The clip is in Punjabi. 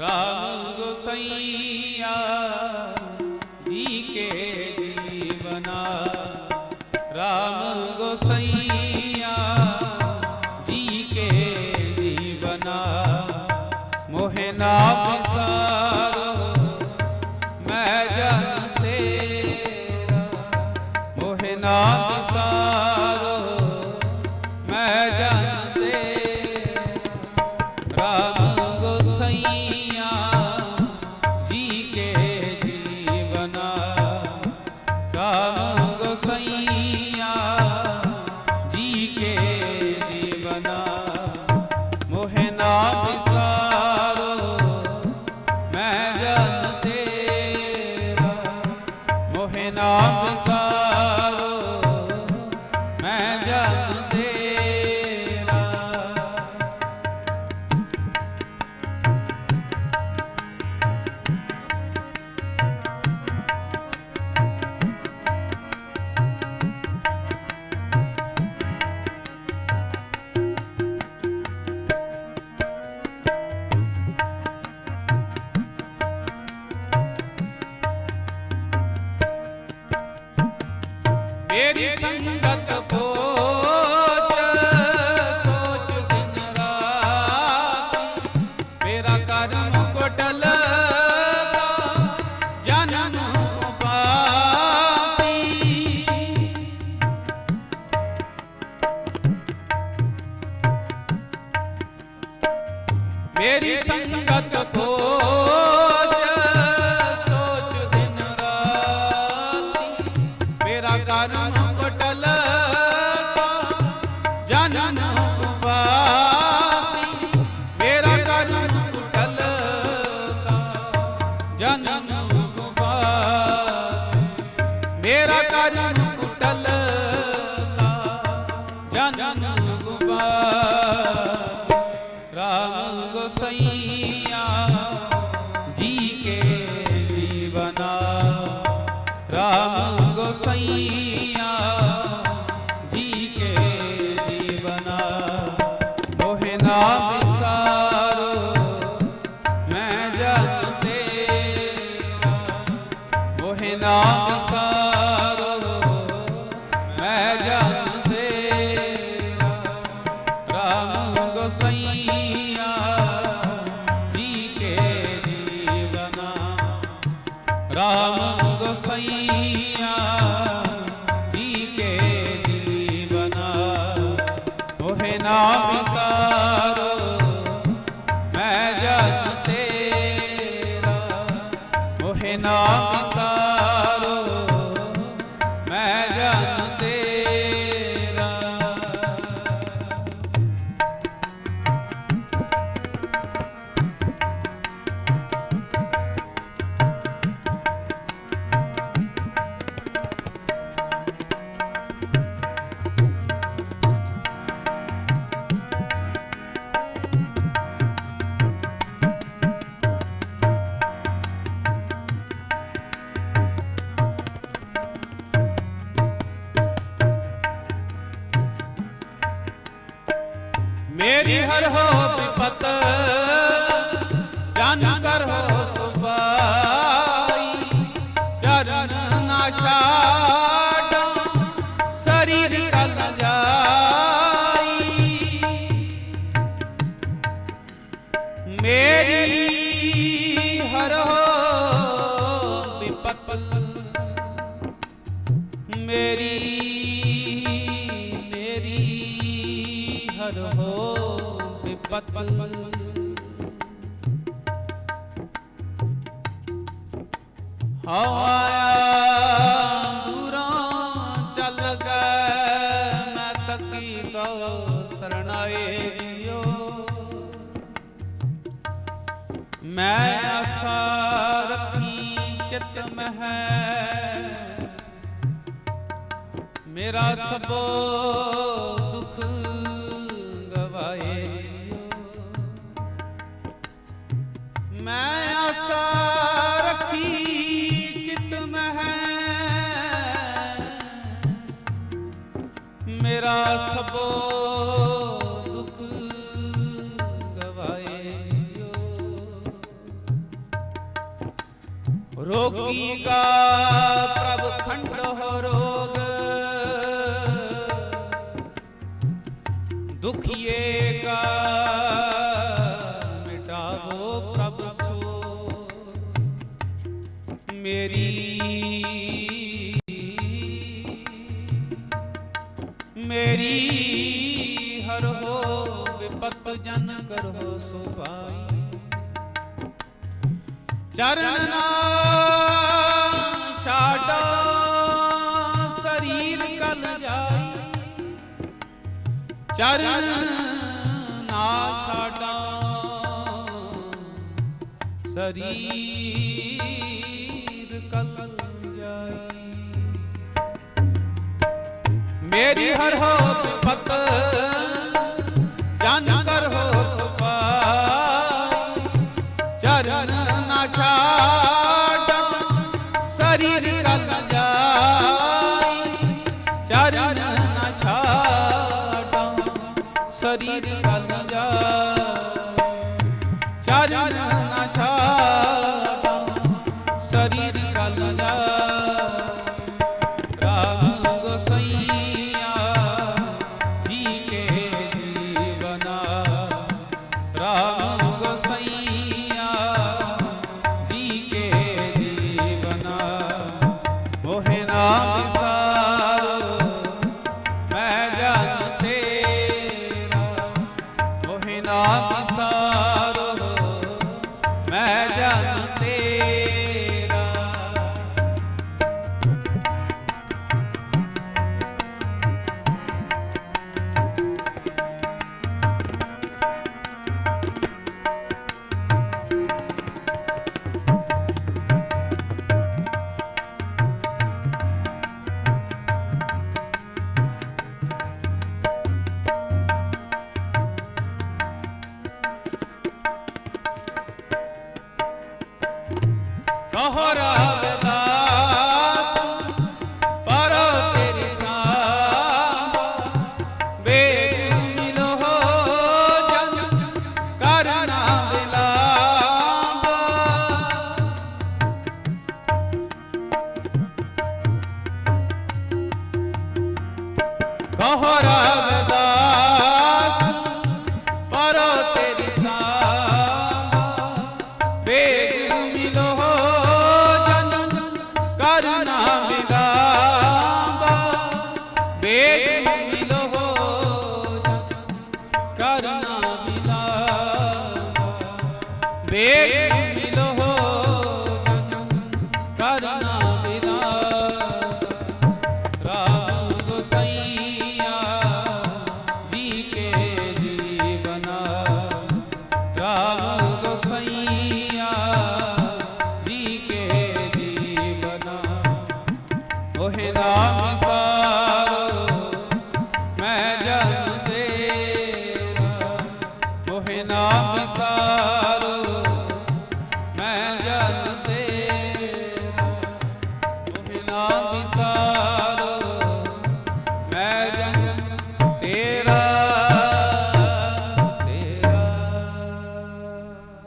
राम गोसैया ਮੋਹਿ ਨਾ ਮੇਰੀ ਸੰਗਤ ਪੋਚ ਸੋਚ ਦਿਨ ਰਾਤੀ। ਮੇਰਾ ਕਰਮ ਕੋਟਲ ਜਨਮ ਪਾਤੀ। ਮੇਰੀ ਸੰਗਤ ਪੋਚ ਰਾਮ ਗੋਸਈਆ ਜੀ ਕੇ ਜੀਵਨਾ ਰਾਮ ਗੋਸਈਆ ਜੀ ਕੇ ਜੀਵਨਾ ਮੋਹਿ राम ਮੇਰੀ ਹਰ ਹੋ ਵਿਪਤ ਜਨ ਕਰ ਹੋ ਸੁਭਾਈ। ਚਰਨ ਨਾ ਛਾਡਾਂ ਸਰੀਰ ਕਲ ਜਾਈ। ਮੇਰੀ ਹਰ ਹੋ ਵਿਪਤ ਮੇਰੀ ਮੇਰੀ ਹਰ ਹੋ ਵਿਪਤ ਹਉ ਆਇਆ ਦੂਰਾਂ ਚੱਲ ਗਏ, ਮੈਂ ਤੱਕੀ ਤੋ ਸਰਣਾਏ ਜਿਓ ਮੈਂ ਆਸਾ ਰੱਖੀ ਚਿਤ ਮਹਿ, ਮੇਰਾ ਸਬੋ ਰੋਗੀ ਕਾ ਪ੍ਰਭ ਖੰਡੋ ਰੋਗ। ਦੁਖੀਏ ਕਾ, ਮਿਟਾਵੋ ਪ੍ਰਭ ਸੋ ਮੇਰੀ ਮੇਰੀ ਹਰ ਹੋ ਵਿਪਤ ਜਨ ਕਰੋ ਸੁਭਾਈ ਚਰਨ ਨਾ ਚਰਨ ਨਾ ਛਾਡੋ। ਸਰੀਰ ਕਲ ਜਾਈ। ਮੇਰੀ ਹਰ ਹੋ ਵਿਪਤ ਜਨ ਕਰ ਹੋ ਸੁਪਾਈ ਚਰਨ ਨਾ ਛਾਡਾਂ, ਸਰੀਰ ਕਲ ਜਾਈ ਸਰੀਰ ਕਲ ਕਰਨਾ ਮਿਲਾਵਾ ਬੇਗ ਮਿਲੋ